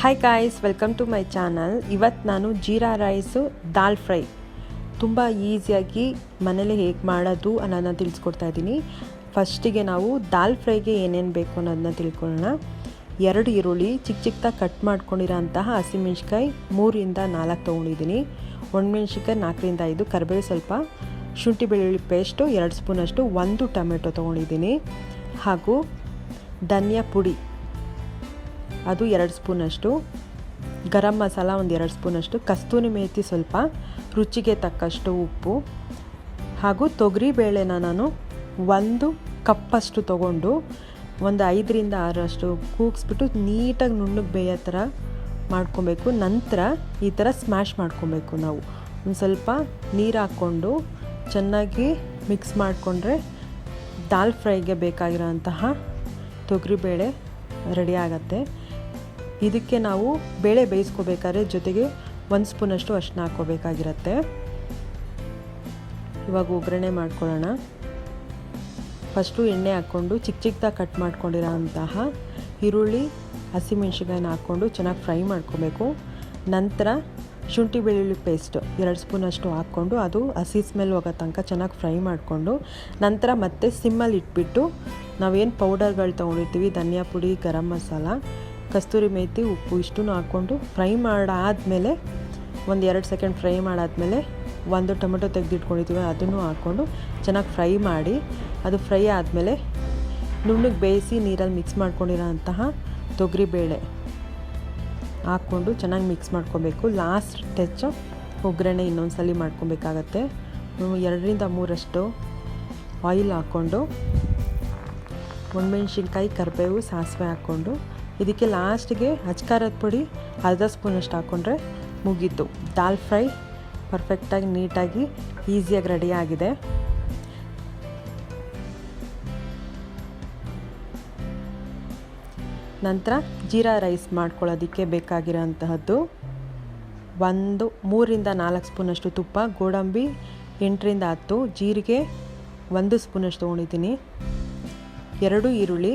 Hi guys welcome to my channel ಇವತ್ತು ನಾನು jeera rice, ದಾಲ್ fry. ತುಂಬ ಈಸಿಯಾಗಿ ಮನೇಲಿ ಹೇಗೆ ಮಾಡೋದು ಅನ್ನೋದನ್ನ ತಿಳಿಸ್ಕೊಡ್ತಾ ಇದ್ದೀನಿ. ಫಸ್ಟಿಗೆ ನಾವು ದಾಲ್ ಫ್ರೈಗೆ ಏನೇನು ಬೇಕು ಅನ್ನೋದನ್ನ ತಿಳ್ಕೊಳ್ಳೋಣ. ಎರಡು ಈರುಳ್ಳಿ ಚಿಕ್ಕ ಚಿಕ್ಕದಾಗಿ ಕಟ್ ಮಾಡ್ಕೊಂಡಿರೋ ಅಂತಹ ಹಸಿಮೆಣ್ಸಿಕಾಯಿ ಮೂರಿಂದ ನಾಲ್ಕು ತೊಗೊಂಡಿದ್ದೀನಿ. ಒಣಮೆಣ್ಸಿಕಾಯಿ ನಾಲ್ಕರಿಂದ ಐದು ಕರಿಬೇವು ಸ್ವಲ್ಪ, ಶುಂಠಿ ಬೆಳ್ಳುಳ್ಳಿ ಪೇಸ್ಟು, ಎರಡು ಸ್ಪೂನಷ್ಟು ಒಂದು ಟೊಮೆಟೊ ತೊಗೊಂಡಿದ್ದೀನಿ. ಹಾಗೂ ಧನಿಯಾ ಪುಡಿ. ಅದು ಎರಡು ಸ್ಪೂನಷ್ಟು. ಗರಂ ಮಸಾಲ ಒಂದು ಎರಡು ಸ್ಪೂನಷ್ಟು. ಕಸ್ತೂರಿ ಮೇಥಿ ಸ್ವಲ್ಪ. ರುಚಿಗೆ ತಕ್ಕಷ್ಟು ಉಪ್ಪು. ಹಾಗೂ ತೊಗರಿ ಬೇಳೆನ ನಾನು ಒಂದು ಕಪ್ಪಷ್ಟು ತೊಗೊಂಡು ಒಂದು ಐದರಿಂದ ಆರಷ್ಟು ಕೂಗಿಸ್ಬಿಟ್ಟು ನೀಟಾಗಿ ನುಣ್ಣಗೆ ಬೇಯೋ ಥರ ಮಾಡ್ಕೊಬೇಕು. ನಂತರ ಈ ಥರ ಸ್ಮ್ಯಾಶ್ ಮಾಡ್ಕೊಬೇಕು ನಾವು. ಒಂದು ಸ್ವಲ್ಪ ನೀರು ಹಾಕ್ಕೊಂಡು ಚೆನ್ನಾಗಿ ಮಿಕ್ಸ್ ಮಾಡಿಕೊಂಡ್ರೆ ದಾಲ್ ಫ್ರೈಗೆ ಬೇಕಾಗಿರೋಂತಹ ತೊಗರಿಬೇಳೆ ರೆಡಿ ಆಗುತ್ತೆ. ಇದಕ್ಕೆ ನಾವು ಬೇಳೆ ಬೇಯಿಸ್ಕೋಬೇಕಾದ್ರೆ ಜೊತೆಗೆ ಒಂದು ಸ್ಪೂನಷ್ಟು ಅಷ್ಟನ್ನ ಹಾಕ್ಕೋಬೇಕಾಗಿರತ್ತೆ. ಇವಾಗ ಒಗ್ಗರಣೆ ಮಾಡ್ಕೊಳ್ಳೋಣ. ಫಸ್ಟು ಎಣ್ಣೆ ಹಾಕ್ಕೊಂಡು ಚಿಕ್ಕ ಚಿಕ್ಕದಾಗಿ ಕಟ್ ಮಾಡ್ಕೊಂಡಿರೋ ಅಂತಹ ಈರುಳ್ಳಿ, ಹಸಿಮೆಣ್ಸಿನ್ಕಾಯಿನ ಹಾಕ್ಕೊಂಡು ಚೆನ್ನಾಗಿ ಫ್ರೈ ಮಾಡ್ಕೋಬೇಕು. ನಂತರ ಶುಂಠಿ ಬೆಳ್ಳುಳ್ಳಿ ಪೇಸ್ಟ್ ಎರಡು ಸ್ಪೂನಷ್ಟು ಹಾಕ್ಕೊಂಡು ಅದು ಹಸಿ ಸ್ಮೆಲ್ ಹೋಗೋ ತನಕ ಚೆನ್ನಾಗಿ ಫ್ರೈ ಮಾಡಿಕೊಂಡು ನಂತರ ಮತ್ತೆ ಸಿಮ್ಮಲ್ಲಿ ಇಟ್ಬಿಟ್ಟು ನಾವೇನು ಪೌಡರ್ಗಳು ತೊಗೊಂಡಿರ್ತೀವಿ, ಧನಿಯಾ ಪುಡಿ, ಗರಂ ಮಸಾಲ ಕಸ್ತೂರಿ ಮೇಥಿ ಉಪ್ಪು ಇಷ್ಟೂ ಹಾಕ್ಕೊಂಡು ಫ್ರೈ ಮಾಡಾದಮೇಲೆ ಒಂದು ಎರಡು ಸೆಕೆಂಡ್ ಫ್ರೈ ಮಾಡಾದಮೇಲೆ ಒಂದು ಟೊಮೆಟೊ ತೆಗೆದಿಟ್ಕೊಂಡಿದ್ದೀವಿ, ಅದನ್ನು ಹಾಕ್ಕೊಂಡು ಚೆನ್ನಾಗಿ ಫ್ರೈ ಮಾಡಿ, ಅದು ಫ್ರೈ ಆದಮೇಲೆ ನುಣ್ಣಗೆ ಬೇಯಿಸಿ ನೀರಲ್ಲಿ ಮಿಕ್ಸ್ ಮಾಡ್ಕೊಂಡಿರೋ ಅಂತಹ ತೊಗರಿಬೇಳೆ ಹಾಕ್ಕೊಂಡು ಚೆನ್ನಾಗಿ ಮಿಕ್ಸ್ ಮಾಡ್ಕೊಬೇಕು. ಲಾಸ್ಟ್ ಟಚ್ ಒಗ್ಗರಣೆ ಇನ್ನೊಂದು ಸಲ ಮಾಡ್ಕೊಬೇಕಾಗತ್ತೆ ಎರಡರಿಂದ ಮೂರಷ್ಟು ಆಯಿಲ್ ಹಾಕ್ಕೊಂಡು, ಒಣಮೆಣ್ಸಿನ್ಕಾಯಿ, ಕರಿಬೇವು, ಸಾಸಿವೆ ಹಾಕ್ಕೊಂಡು ಇದಕ್ಕೆ ಲಾಸ್ಟ್ಗೆ ಅಚ್ಕಾರದ ಪುಡಿ, ಅರ್ಧ ಸ್ಪೂನಷ್ಟು ಹಾಕ್ಕೊಂಡ್ರೆ ಮುಗೀತು ದಾಲ್ ಫ್ರೈ ಪರ್ಫೆಕ್ಟಾಗಿ ನೀಟಾಗಿ, ಈಸಿಯಾಗಿ ಆಗಿದೆ. ನಂತರ ಜೀರಾ ರೈಸ್ ಮಾಡ್ಕೊಳ್ಳೋದಕ್ಕೆ ಬೇಕಾಗಿರೋಂತಹದ್ದು ಒಂದು, ಮೂರಿಂದ ನಾಲ್ಕು ಸ್ಪೂನಷ್ಟು ತುಪ್ಪ, ಗೋಡಂಬಿ ಎಂಟರಿಂದ ಹತ್ತು, ಜೀರಿಗೆ ಒಂದು ಸ್ಪೂನಷ್ಟು ತೊಗೊಂಡಿದ್ದೀನಿ ಎರಡು ಈರುಳ್ಳಿ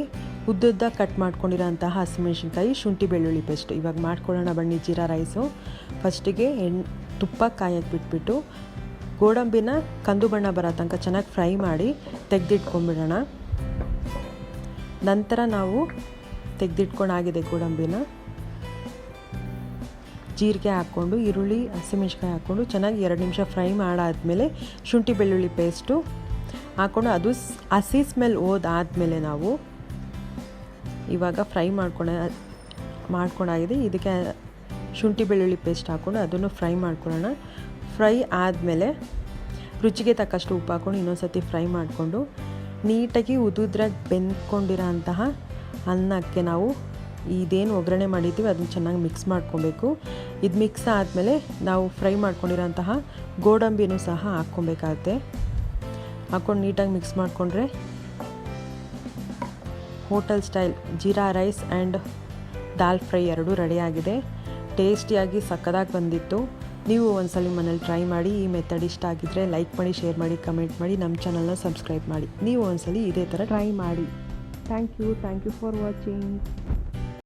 ಉದ್ದುದ್ದ ಕಟ್ ಮಾಡ್ಕೊಂಡಿರೋಂತಹ ಹಸಿಮೆಣ್ಸಿನ್ಕಾಯಿ ಶುಂಠಿ ಬೆಳ್ಳುಳ್ಳಿ ಪೇಸ್ಟ್. ಇವಾಗ ಮಾಡ್ಕೊಳ್ಳೋಣ ಬನ್ನಿ ಜೀರಾ ರೈಸು. ಫಸ್ಟಿಗೆ ಎಣ್, ತುಪ್ಪ ಕಾಯಕ್ಕೆ ಬಿಟ್ಬಿಟ್ಟು ಗೋಡಂಬಿನ ಕಂದು ಬಣ್ಣ ಬರೋ ತನಕ ಚೆನ್ನಾಗಿ ಫ್ರೈ ಮಾಡಿ ತೆಗೆದಿಟ್ಕೊಂಡ್ಬಿಡೋಣ. ನಂತರ ನಾವು ತೆಗೆದಿಟ್ಕೊಂಡಾಗಿದೆ ಗೋಡಂಬಿನ. ಜೀರಿಗೆ ಹಾಕ್ಕೊಂಡು, ಈರುಳ್ಳಿ ಹಸಿಮೆಣ್ಸಿಕಾಯಿ ಹಾಕ್ಕೊಂಡು ಚೆನ್ನಾಗಿ ಎರಡು ನಿಮಿಷ ಫ್ರೈ ಮಾಡಾದಮೇಲೆ ಶುಂಠಿ ಬೆಳ್ಳುಳ್ಳಿ ಪೇಸ್ಟು ಹಾಕ್ಕೊಂಡು ಅದು ಹಸಿ ಸ್ಮೆಲ್ ಹೋದಾದಮೇಲೆ ನಾವು ಇವಾಗ ಫ್ರೈ ಮಾಡ್ಕೊಳ ಮಾಡ್ಕೊಂಡಾಗಿದೆ ಇದಕ್ಕೆ ಶುಂಠಿ ಬೆಳ್ಳುಳ್ಳಿ ಪೇಸ್ಟ್ ಹಾಕ್ಕೊಂಡು ಅದನ್ನು ಫ್ರೈ ಮಾಡ್ಕೊಳ್ಳೋಣ ಫ್ರೈ ಆದಮೇಲೆ ರುಚಿಗೆ ತಕ್ಕಷ್ಟು ಉಪ್ಪು ಹಾಕ್ಕೊಂಡು ಇನ್ನೊಂದು ಸತಿ ಫ್ರೈ ಮಾಡಿಕೊಂಡು ನೀಟಾಗಿ ಉದುದ್ರಾಗಿ ಬೆಂದ್ಕೊಂಡಿರೋ ಅಂತಹ ಅನ್ನಕ್ಕೆ ನಾವು ಇದೇನು ಒಗ್ಗರಣೆ ಮಾಡಿದ್ದೀವಿ, ಅದನ್ನು ಚೆನ್ನಾಗಿ ಮಿಕ್ಸ್ ಮಾಡ್ಕೊಬೇಕು. ಇದು ಮಿಕ್ಸ್ ಆದಮೇಲೆ ನಾವು ಫ್ರೈ ಮಾಡ್ಕೊಂಡಿರೋಂತಹ ಗೋಡಂಬಿನೂ ಸಹ ಹಾಕ್ಕೊಬೇಕಾಗತ್ತೆ. ಹಾಕ್ಕೊಂಡು ನೀಟಾಗಿ ಮಿಕ್ಸ್ ಮಾಡಿಕೊಂಡ್ರೆ hotel style jeera rice and dal fry ಎರಡೂ ರೆಡಿಯಾಗಿದೆ. ಟೇಸ್ಟಿಯಾಗಿ ಸಕ್ಕದಾಗಿ ಬಂದಿತ್ತು. ನೀವು ಒಂದ್ಸಲ ಮನೇಲಿ ಟ್ರೈ ಮಾಡಿ, ಈ ಮೆಥಡ್ ಇಷ್ಟ ಆಗಿದ್ದರೆ ಲೈಕ್ ಮಾಡಿ, ಶೇರ್ ಮಾಡಿ, ಕಮೆಂಟ್ ಮಾಡಿ, ನಮ್ಮ ಚಾನಲ್ನ ಸಬ್ಸ್ಕ್ರೈಬ್ ಮಾಡಿ. ನೀವು ಒಂದ್ಸಲಿ ಇದೇ ಥರ ಟ್ರೈ ಮಾಡಿ. Thank you thank you for watching.